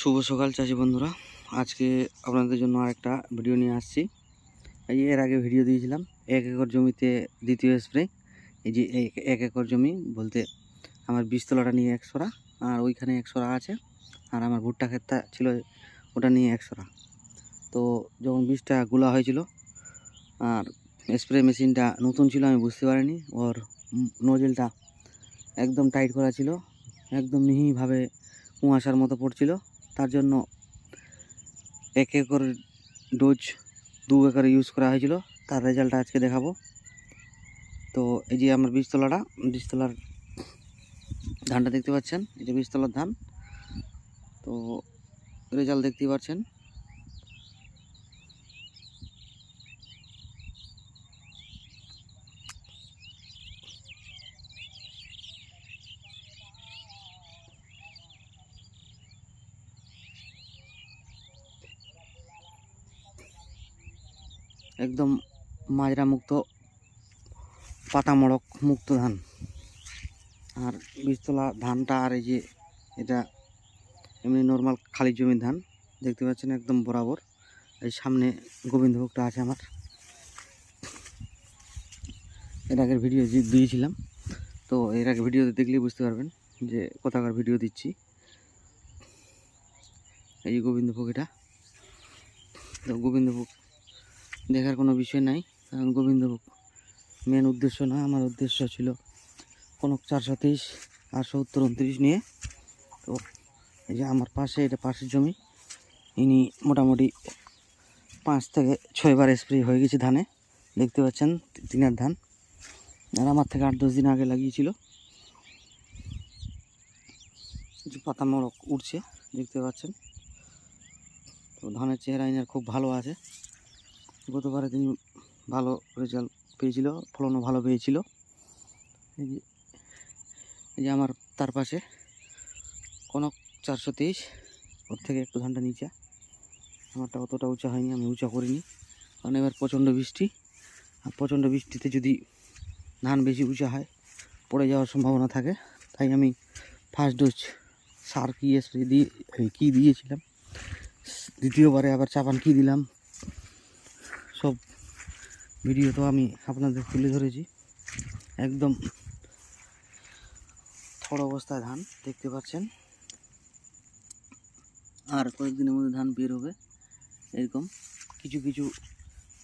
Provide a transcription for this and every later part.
শুভ সকাল চাষি বন্ধুরা। আজকে আপনাদের জন্য আরেকটা ভিডিও নিয়ে আসছি। এই এর আগে ভিডিও দিয়েছিলাম, এক একর জমিতে দ্বিতীয় স্প্রে। এই যে এক- এক একর জমি বলতে আমার বীজতলাটা নিয়ে একশোরা আর ওইখানে একশোরা আছে, আর আমার ভুট্টা ক্ষেতটা ছিল ওটা নিয়ে একশোরা তো যখন বীজটা গুলা হয়েছিল, আর স্প্রে মেশিনটা নতুন ছিল, আমি বুঝতে পারিনি, ওর নজেলটা একদম টাইট করা ছিল, একদম মিহিভাবে কুয়াশার মতো পড়ছিল তার জন্য এক একর ডোজ দু একর ইউজ করা হয়েছিল। তার রেজাল্টটা আজকে দেখাবো। তো এই যে আমার বীজতলাটা, বীজতলার ধানটা দেখতে পাচ্ছেন? এই যে বীজতলার ধান। তো রেজাল্ট দেখতেই পাচ্ছেন। একদম মাজরা মুক্ত পাতা মড়ক মুক্ত ধান। আর বীজতলা ধানটা আর এই যে এটা এমনি নর্মাল খালি জমির ধান, দেখতে পাচ্ছেন একদম বরাবর। এই সামনে গোবিন্দভোগটা আছে আমার। এর আগের ভিডিও দিয়েছিলাম, তো এর আগে ভিডিওতে দেখলেই বুঝতে পারবেন যে কোথাকার ভিডিও দিচ্ছি। এই যে গোবিন্দভোগ এটা। তো গোবিন্দভোগ দেখার কোনো বিষয় নাই, কারণ গোবিন্দভোগ মেন উদ্দেশ্য না, আমার উদ্দেশ্য ছিল কোনো চারশো তেইশ আটশো উত্তর উনত্রিশ নিয়ে। তো এই যে আমার পাশে, এটা পাশের জমি, ইনি মোটামুটি পাঁচ থেকে ছয়বার স্প্রে হয়ে গেছে ধানে, দেখতে পাচ্ছেন তিনের ধান। আর আমার থেকে আট দশ দিন আগে লাগিয়েছিল। কিছু পাতা মোড়ক উঠছে, দেখতে পাচ্ছেন। তো ধানের চেহারা ইনার খুব ভালো আছে। গতবারে তিনি ভালো রেজাল্ট পেয়েছিল, ফলনও ভালো পেয়েছিল। এই যে আমার তার পাশে কনক চারশো তেইশ, ওর থেকে একটু ধানটা নিচে। আমারটা অতটা উঁচা হয়নি, আমি উঁচা করিনি। কারণ এবার প্রচণ্ড বৃষ্টি, আর প্রচণ্ড বৃষ্টিতে যদি ধান বেশি উঁচা হয়, পড়ে যাওয়ার সম্ভাবনা থাকে। তাই আমি ফার্স্ট ডোজ সার কি স্প্রে দিয়ে, কী দিয়েছিলাম, দ্বিতীয়বারে আবার চাপান কী দিলাম সব ভিডিও তো আমি আপনাদের তুলে ধরেছি। একদম থড় অবস্থায় ধান দেখতে পাচ্ছেন। আর কয়েকদিনের মধ্যে ধান বের হবে। এরকম কিছু কিছু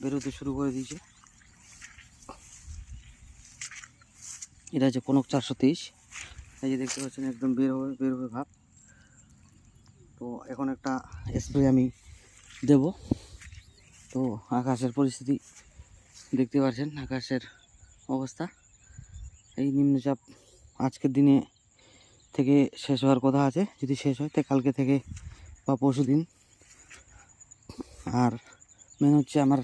বেরোতে শুরু করে দিয়েছে। এটা হচ্ছে কনক চারশো তেইশ। এই যে দেখতে পাচ্ছেন, একদম বের হবে বের হবে ভাব। তো এখন একটা স্প্রে আমি দেব। তো আকাশের পরিস্থিতি দেখতে পাচ্ছেন, আকাশের অবস্থা। এই নিম্নচাপ আজকের দিনে থেকে শেষ হওয়ার কথা আছে, যদি শেষ হয় তো কালকে থেকে বা পরশু দিন। আর মেন হচ্ছে আমার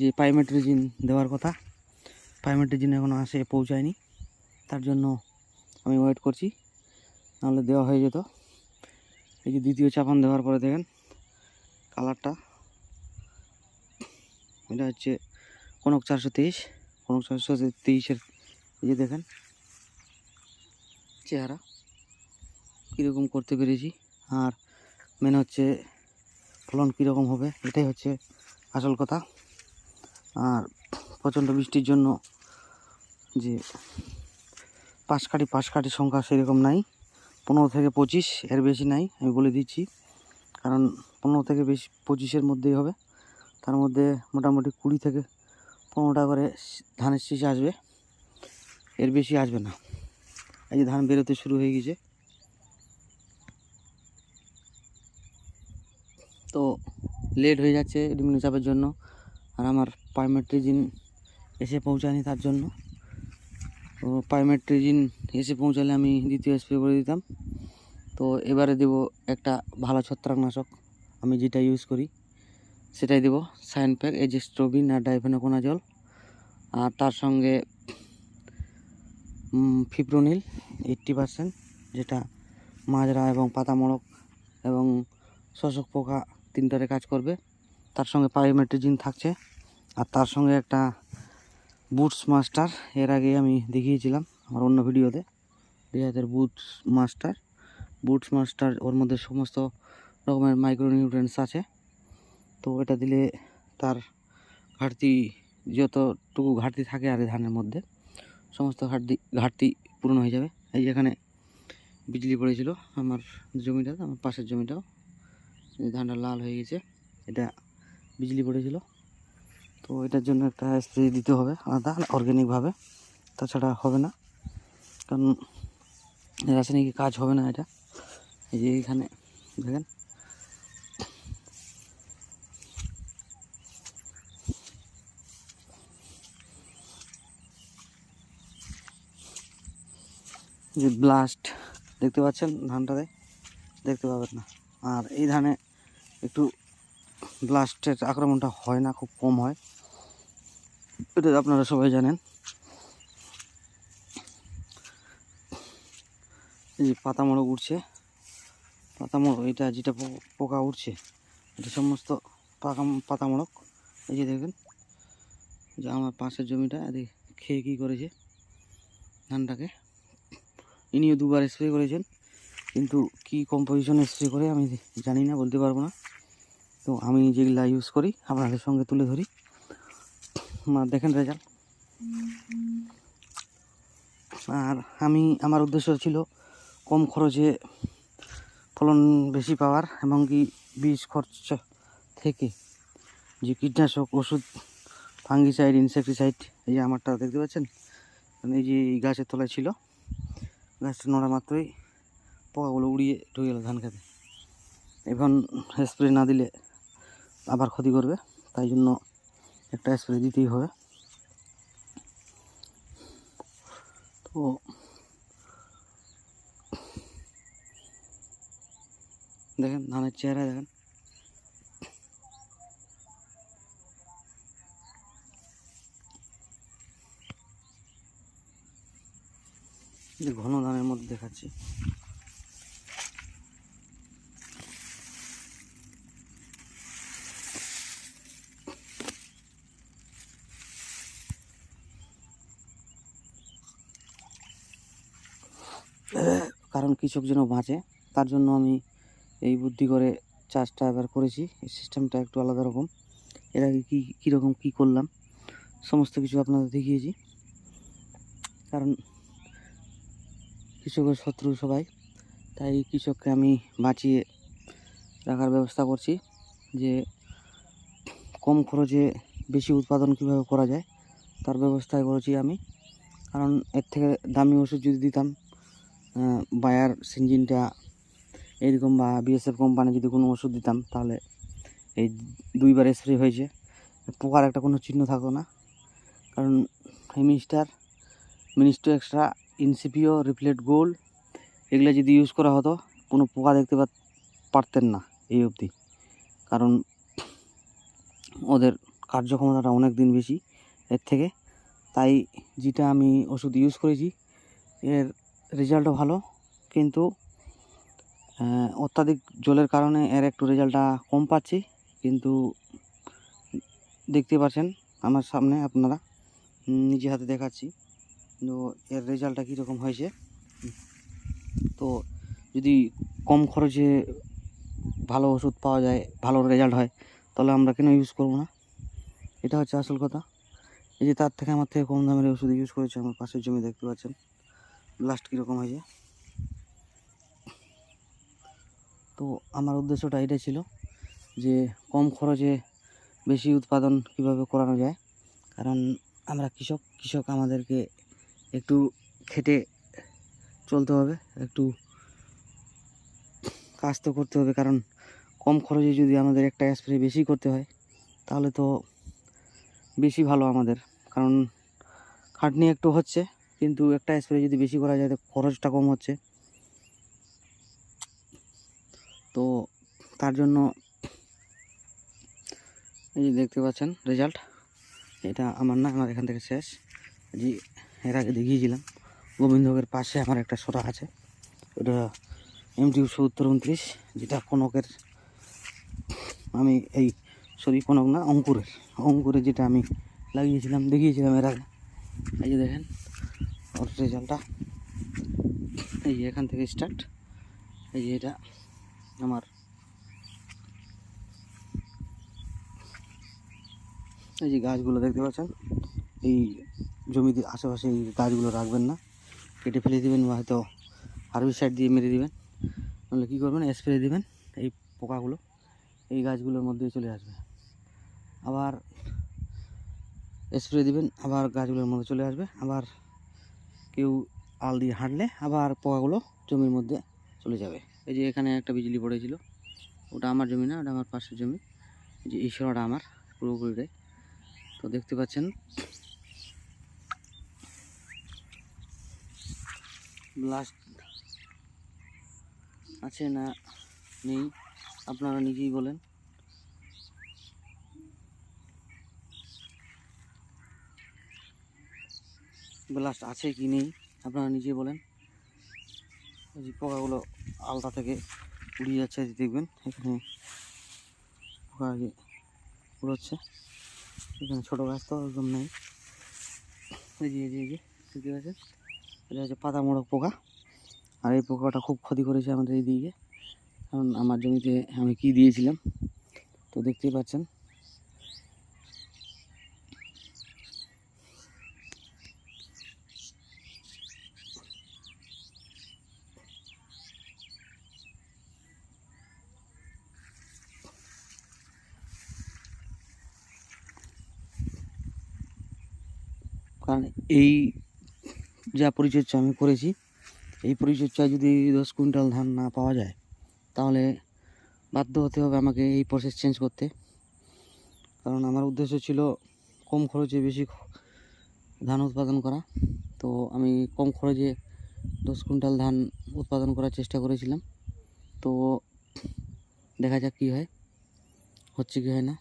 যে পাইমেট্রিজিন দেওয়ার কথা পাইমেট্রিজিন এখনও আসে, পৌঁছায়নি। তার জন্য আমি ওয়েট করছি, নাহলে দেওয়া হয়ে যেত। এই যে দ্বিতীয় চাপান দেওয়ার পরে দেখেন কালারটা এটা হচ্ছে কনক চারশো তেইশ কনক চারশো তেইশের এই যে দেখেন চেহারা, কীরকম করতে পেরেছি। আর মেন হচ্ছে ফলন কীরকম হবে, এটাই হচ্ছে আসল কথা। আর প্রচণ্ড বৃষ্টির জন্য যে পাশ কাঠি পাশ কাঠি সংখ্যা সেরকম নাই। পনেরো থেকে পঁচিশ এর বেশি নাই, আমি বলে দিচ্ছি। কারণ পনেরো থেকে বেশি পঁচিশের মধ্যেই হবে। তার মধ্যে মোটামুটি কুড়ি থেকে পনেরোটা করে ধানের শীষ আসবে। এর বেশি আসবে না। এই যে ধান বেরোতে শুরু হয়ে গেছে। তো লেট হয়ে যাচ্ছে নিম্নচাপের জন্য। আর আমার পাইমেট্রিজিন এসে পৌঁছায়নি তার জন্য। তো পাইমেট্রিজিন এসে পৌঁছালে আমি দ্বিতীয় স্প্রে করে দিতাম। তো এবারে দেব একটা ভালো ছত্রাকনাশক। আমি যেটা ইউজ করি। সেটাই দেব সাইন প্যাক এই যে স্ট্রোবিন আর ডাইফেনোকোনা জল। আর তার সঙ্গে ফিপ্রোনিল এইট্টি পারসেন্ট যেটা মাজরা এবং পাতা মড়ক এবং শোষক পোকা তিনটারে কাজ করবে। তার সঙ্গে পাইমেট্রিজিন থাকছে। আর তার সঙ্গে একটা বুটস মাস্টার, এর আগে আমি দেখিয়েছিলাম আমার অন্য ভিডিওতে হাজার বুটস মাস্টার। বুটস মাস্টার, ওর মধ্যে সমস্ত রকমের মাইক্রোনিউট্রেন্টস আছে। তো এটা দিলে তার ঘাটতি যতটুকু ঘাটতি থাকে আর ধানের মধ্যে, সমস্ত ঘাটতি ঘাটতি পূরণ হয়ে যাবে। এই যে এখানে বিজলি পড়েছিল আমার জমিটা, আমার পাশের জমিটাও ধানটা লাল হয়ে গেছে, এটা বিজলি পড়েছিল। তো এটার জন্য একটা স্প্রে দিতে হবে আলাদা অর্গ্যানিকভাবে তাছাড়া হবে না। কারণ রাসায়নিক কাজ হবে না এটা। এই যে এখানে দেখেন যে ব্লাস্ট দেখতে পাচ্ছেন ধানটাতে? দেখতে পাবেন না। আর এই ধানে একটু ব্লাস্টের আক্রমণটা হয় না, খুব কম হয়। এটা আপনারা সবাই জানেন। এই যে পাতা মোড়ক উঠছে পাতা মোড়ক এটা যেটা পোকা উঠছে এটা সমস্ত পাকা পাতা মোড়ক এই যে দেখবেন যে আমার পাশের জমিটা, এদিকে খেয়ে কী করেছে ধানটাকে? ইনিও দুবার স্প্রে করেছেন। কিন্তু কি কম্পোজিশন স্প্রে করে আমি জানি না, বলতে পারব না। তো আমি যেগুলা ইউজ করি, আপনাদের সঙ্গে তুলে ধরি। মা, দেখেন রেজাল্ট আর আমি, আমার উদ্দেশ্য ছিল কম খরচে ফলন বেশি পাওয়ার এবং কি বীজ খরচ থেকে যে কীটনাশক, ওষুধ ফাঙ্গিসাইড ইনসেকটিসাইড এই যে আমারটা দেখতে পাচ্ছেন? এই যে গাছের তলায় ছিল। গাছটা নড়া মাত্রই পোকাগুলো উড়িয়ে ঢুকে গেলো ধান খেতে। এখন স্প্রে না দিলে আবার ক্ষতি করবে, তাই জন্য একটা স্প্রে দিতেই হবে। তো দেখেন ধানের চেহারা দেখেন। যে ঘন ধানের মধ্যে দেখাচ্ছি। কারণ কৃষক যেন বাঁচে, তার জন্য আমি এই বুদ্ধি করে চাষটা এবার করেছি। এই সিস্টেমটা একটু আলাদা রকম। এর আগে কী কীরকম কী করলাম, সমস্ত কিছু আপনাদের দেখিয়েছি। কারণ কৃষকের শত্রু সবাই। তাই কৃষককে আমি বাঁচিয়ে রাখার ব্যবস্থা করছি যে কম খরচে বেশি উৎপাদন কীভাবে করা যায়, তার ব্যবস্থাই করেছি আমি। কারণ এর থেকে দামি ওষুধ যদি দিতাম বায়ার সিঞ্জিনটা এরকম বা বিএসএফ কোম্পানি যদি কোনো ওষুধ দিতাম, তাহলে এই দুইবার স্প্রে হয়েছে। পোকার একটা কোনো চিহ্ন থাকতো না। কারণ হেমিস্টার মিনিস্টো এক্সট্রা ইনসিপিও রিফ্লেট গোল্ড, এগুলো যদি ইউজ করা হতো, কোনো পোকা দেখতে পারতেন না এই অবধি। কারণ ওদের কার্যক্ষমতাটা অনেক দিন বেশি এর থেকে। তাই যেটা আমি ওষুধ ইউজ করেছি, এর রেজাল্টও ভালো, কিন্তু অত্যাধিক জলের কারণে এর একটু রেজাল্টটা কম পাচ্ছি, কিন্তু দেখতে পাচ্ছেন আমার সামনে আপনারা নিজে হাতে দেখাচ্ছি। তো এর রেজাল্টটা কীরকম হয়েছে? তো যদি কম খরচে ভালো ওষুধ পাওয়া যায়, ভালো রেজাল্ট হয়, তাহলে আমরা কেন ইউজ করব না? এটা হচ্ছে আসল কথা। এই যে তার থেকে আমার থেকে কম দামের ওষুধ ইউজ করেছে আমার পাশের জমি দেখতে পাচ্ছেন। লাস্ট কীরকম হয়েছে? তো আমার উদ্দেশ্যটা এটাই ছিল যে কম খরচে বেশি উৎপাদন কীভাবে করানো যায়? কারণ আমরা কৃষক কৃষক আমাদেরকে একটু খেটে চলতে হবে, একটু কাজ তো করতে হবে, কারণ কম খরচে যদি আমাদের একটা স্প্রে বেশি করতে হয়, তাহলে তো বেশি ভালো আমাদের। কারণ খাটনি একটু হচ্ছে, কিন্তু একটা স্প্রে যদি বেশি করা যায়, তো খরচটা কম হচ্ছে। তো তার জন্য এই যে দেখতে পাচ্ছেন রেজাল্ট এটা আমার না, আমার এখান থেকে শেষ। জি। এর আগে দেখিয়েছিলাম। গোবিন্দভোগের পাশে আমার একটা সোটা আছে। ওটা এমটি সত্তর উনত্রিশ, যেটা কনকের, আমি এই সরি কনক না, অঙ্কুরের। অঙ্কুরের যেটা আমি লাগিয়েছিলাম, দেখিয়েছিলাম এর আগে। এই যে দেখেন, ওর রেজাল্টটা। এই যে এখান থেকে স্টার্ট এই যে এটা আমার। এই যে গাছগুলো দেখতে পাচ্ছেন, এই জমিতে আশেপাশে এই গাছগুলো রাখবেন না। কেটে ফেলে দিবেন বা হয়তো হার্বিসাইড দিয়ে মেরে দিবেন। নাহলে কী করবেন? স্প্রে দিবেন এই পোকাগুলো। এই গাছগুলোর মধ্যে চলে আসবে। আবার স্প্রে দিবেন, আবার গাছগুলোর মধ্যে চলে আসবে। আবার কেউ আল দিয়ে হাঁটলে আবার পোকাগুলো জমির মধ্যে চলে যাবে। এই যে এখানে একটা বিজলি পড়েছিল। ওটা আমার জমি না, ওটা আমার পাশের জমি। যে এই আমার পুরোপুরিটাই। তো দেখতে পাচ্ছেন ব্লাস্ট আছে না নেই? আপনারা নিজেই বলেন। ব্লাস্ট আছে কি নেই? আপনারা নিজেই বলেন। এই যে পোকাগুলো আলতা থেকে উড়িয়ে যাচ্ছে দেখবেন, এখানে পোকা যে উড়োচ্ছে। এখানে ছোটো গাছ তো একদম নেই। এই যে এই যে, দেখতে পাচ্ছেন? এটা হচ্ছে পাতা মোড়ক পোকা। আর এই পোকাটা খুব ক্ষতি করেছে আমাদের এই দিকে কারণ আমার জমিতে আমি কি দিয়েছিলাম, তো দেখতেই পাচ্ছেন। কারণ এই যা পরিচর্যা আমি করেছি, এই পরিচর্যায় যদি দশ কুইন্টাল ধান না পাওয়া যায়, তাহলে বাধ্য হতে হবে আমাকে এই প্রসেস চেঞ্জ করতে। কারণ আমার উদ্দেশ্য ছিল কম খরচে বেশি ধান উৎপাদন করা। তো আমি কম খরচে দশ কুইন্টাল ধান উৎপাদন করার চেষ্টা করেছিলাম। তো দেখা যাক কী হয়, হচ্ছে কি হয় না।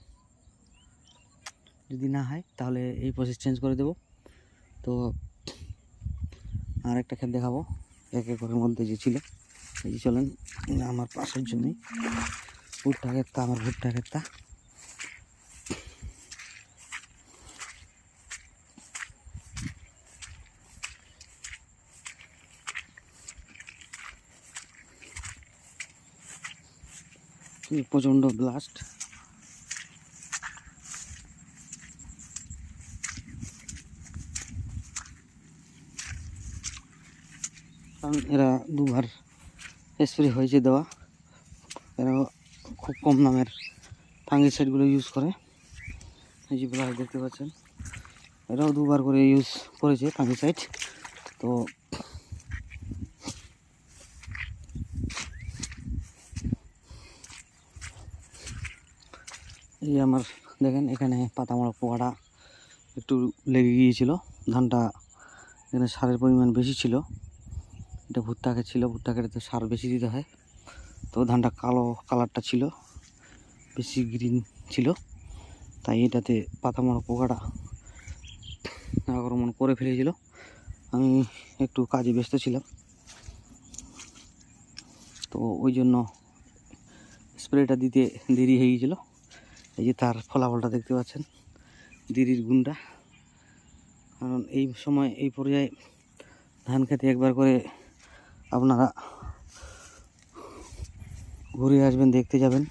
যদি না হয়, তাহলে এই প্রসেস চেঞ্জ করে দেবো। তো আর একটা ক্ষেত দেখাবো। এক একরের মধ্যে যে ছিল, এই যে চলেন আমার পাশের জমি। ভুট্টা ক্ষেতটা আমার ভুট্টা কি প্রচণ্ড ব্লাস্ট এরা দুবার স্প্রে হয়েছে দেওয়া। এরা খুব কম দামের ফাঙ্গিসাইডগুলো ইউজ করে। এই যে ব্লাস দেখতে পাচ্ছেন। এরাও দুবার করে ইউজ করেছে ফাঙ্গিসাইড তো এই আমার দেখেন, এখানে পাতামড়ক পোকাটা একটু লেগে গিয়েছিল। ধানটা এখানে সারের পরিমাণ বেশি ছিল। এটা ভুট্টা ক্ষেত ছিল, ভুট্টা ক্ষেতে তো সার বেশি দিতে হয়। তো ধানটা কালো কালারটা ছিল, বেশি গ্রিন ছিল। তাই এটাতে পাতা মারা পোকাটা আক্রমণ করে ফেলেছিল। আমি একটু কাজে ব্যস্ত ছিলাম। তো ওই জন্য স্প্রেটা দিতে দেরি হয়ে গিয়েছিল। এই যে তার ফলাফলটা দেখতে পাচ্ছেন দেরির গুণটা। কারণ এই সময়, এই পর্যায়ে ধান খেতে একবার করে আপনারা ঘুরে আসবেন, দেখতে যাবেন।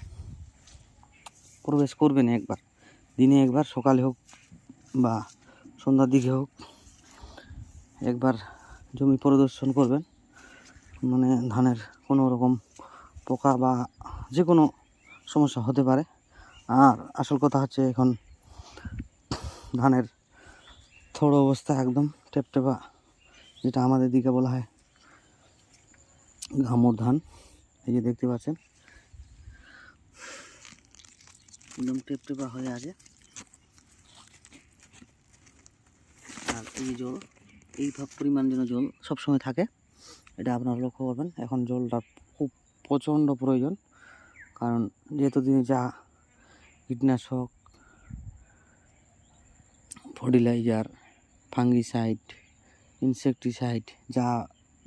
প্রবেশ করবেন একবার। দিনে একবার, সকালে হোক বা সন্ধ্যার দিকে হোক, একবার জমি পরিদর্শন করবেন। মানে ধানের কোনো রকম পোকা বা যে কোনো সমস্যা হতে পারে। আর আসল কথা হচ্ছে এখন ধানের থোড়ো অবস্থা একদম টেপটেপা, যেটা আমাদের দিকে বলা হয় ঘামর ধান। এই যে দেখতে পাচ্ছেন। একদম টেপটেপা হয়ে আছে। আর এই জল, এই ভাব পরিমাণ যেন জল সবসময় থাকে, এটা আপনারা লক্ষ্য করবেন। এখন জলটা খুব প্রচণ্ড প্রয়োজন, কারণ যেহেতু দিনে যা কীটনাশক ফার্টিলাইজার ফাঙ্গিসাইড ইনসেকটিসাইড যা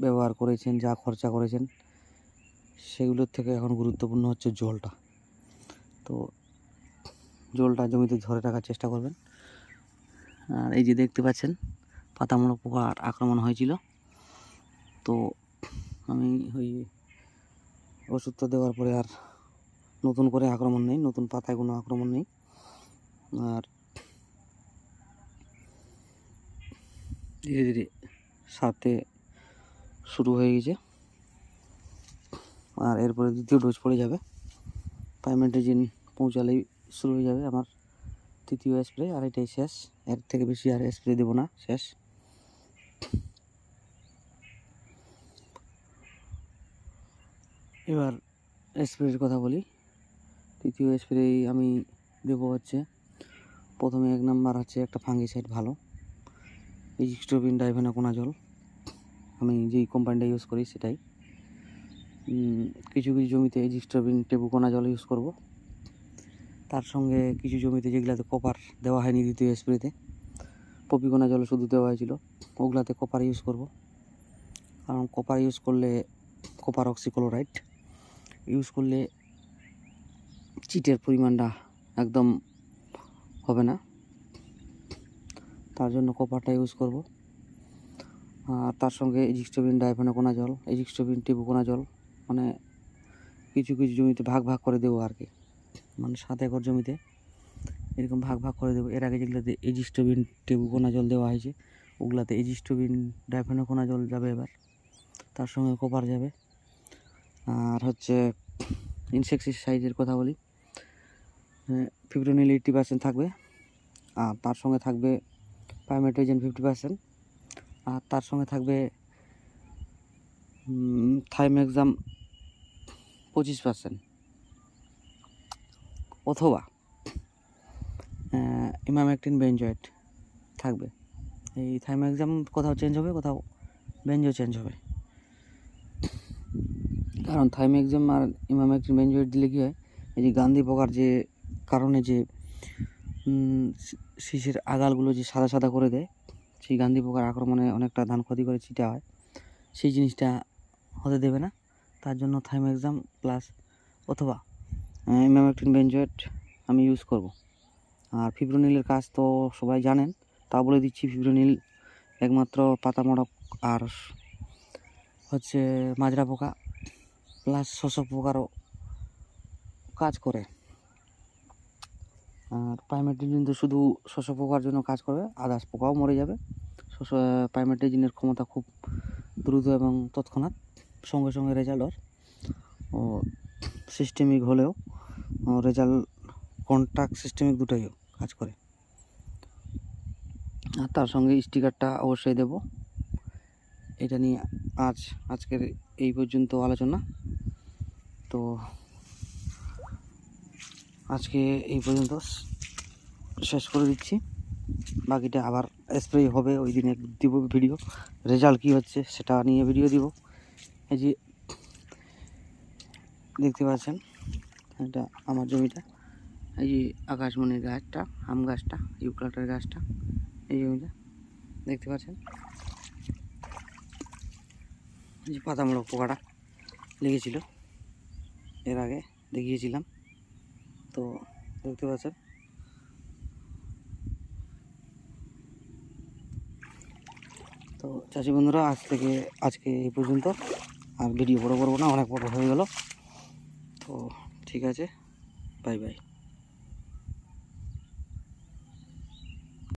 ব্যবহার করেছেন, যা খরচা করেছেন, সেগুলোর থেকে এখন গুরুত্বপূর্ণ হচ্ছে জলটা। তো জলটা জমিতে ধরে রাখার চেষ্টা করবেন। আর এই যে দেখতে পাচ্ছেন পাতামূলক পোকার আক্রমণ হয়েছিল। তো আমি ওই ওষুধটা দেওয়ার পরে আর নতুন করে আক্রমণ নেই, নতুন পাতায় কোনো আক্রমণ নেই। আর ধীরে ধীরে সারতে শুরু হয়ে গেছে। আর এরপরে দ্বিতীয় ডোজ পড়ে যাবে। পাইমেন্টেজিন পৌঁছালেই শুরু হয়ে যাবে আমার তৃতীয় স্প্রে আর এটাই শেষ। এর থেকে বেশি আর স্প্রে দেবো না, শেষ। এবার স্প্রের কথা বলি। তৃতীয় স্প্রে আমি দেবো হচ্ছে, প্রথমে এক নাম্বার হচ্ছে একটা ফাঙ্গিসাইড ভালো। ইজিক্সট্রোবিন ডাইভেনাকোনা জল আমি যেই কোম্পানিটা ইউজ করি সেটাই। কিছু কিছু জমিতে ইজিক্সট্রোবিন টেবুকোনা জল ইউজ করব। তার সঙ্গে কিছু জমিতে যেগুলাতে কপার দেওয়া হয়নি দ্বিতীয় স্প্রেতে পপিকোনা জল শুধু দেওয়া হয়েছিল, ওগুলাতে কপার ইউজ করব। কারণ কপার ইউজ করলে কপার অক্সিক্লোরাইড ইউজ করলে চিটের পরিমাণটা একদম হবে না। তার জন্য কপারটা ইউজ করব। আর তার সঙ্গে ইজিক্সটোবিন ডাইফেনাকোনা জল ইজিক্সটোবিন টিবুকোনা জল মানে কিছু কিছু জমিতে ভাগ ভাগ করে দেবো আর কি। মানে সাত একর জমিতে এরকম ভাগ ভাগ করে দেবো। এর আগে যেগুলোতে এজিস্টোবিন টেবুকোনা জল দেওয়া হয়েছে, ওগুলাতে এজিস্টোবিন ডাইফেনাকোনা জল যাবে এবার। তার সঙ্গে কপার যাবে। আর হচ্ছে ইনসেকটিসাইডের কথা বলি ফিফটিনিল এইটটি পার্সেন্ট থাকবে। আর তার সঙ্গে থাকবে পাইমেট্রোজেন ফিফটি পার্সেন্ট আর তার সঙ্গে থাকবে থাইম এক্সাম পঁচিশ পার্সেন্ট অথবা ইমামেকটিন বেঞ্জয়েড থাকবে। এই থাইম এক্সাম কোথাও চেঞ্জ হবে কোথাও বেঞ্জো চেঞ্জ হবে। কারণ থাইম এক্সাম আর ইমামেকটিন বেঞ্জয়েড দিলে কী হয় এই যে গান্ধী পোকার যে কারণে যে উম, শি- শীষের আগালগুলো যে সাদা সাদা করে দেয় সেই গান্ধী পোকার আক্রমণে অনেকটা ধান ক্ষতি করে ছিটা হয়, সেই জিনিসটা হতে দেবে না। তার জন্য থাইম এক্সাম প্লাস অথবা ইমামেকটিন বেঞ্জয়েড আমি ইউজ করব। আর ফিব্রোনিলের কাজ তো সবাই জানেন, তা বলে দিচ্ছি ফিব্রোনিল একমাত্র পাতা মড়ক আর হচ্ছে মাজরা পোকা প্লাস শোষক পোকারও কাজ করে। আর পাইমেট্রিজিন তো শুধু শোষক পোকার জন্য কাজ করবে আদার্স পোকাও মরে যাবে। শোষ পাইমেট্রিজিনের ক্ষমতা খুব দ্রুত এবং তৎক্ষণাৎ, সঙ্গে সঙ্গে রেজাল্ট ওর ও সিস্টেমিক হলেও রেজাল্ট কন্ট্রাক্ট সিস্টেমিক দুটোইও কাজ করে। আর তার সঙ্গে স্টিকারটা অবশ্যই দেব। এটা নিয়ে আজ, আজকের এই পর্যন্ত আলোচনা। তো আজকে এই পর্যন্ত শেষ করে দিচ্ছি। বাকিটা আবার স্প্রে হবে, ওই দিনে দিব ভিডিও রেজাল্ট কী হচ্ছে সেটা নিয়ে ভিডিও দিব। এই যে দেখতে পাচ্ছেন, এটা আমার জমিটা। এই যে আকাশমণির গাছটা, আম গাছটা ইউক্লাটের গাছটা, এই জমিটা। দেখতে পাচ্ছেন? এই যে পাতামূলক পোকাটা লেগেছিল। এর আগে দেখিয়েছিলাম। তো দেখতে পাচ্ছেন। তো চাষি বন্ধুরা, আজ থেকে, আজকে এই পর্যন্ত। আর ভিডিও বড় করব না, অনেক বড়ো হয়ে গেল। তো ঠিক আছে, বাই বাই।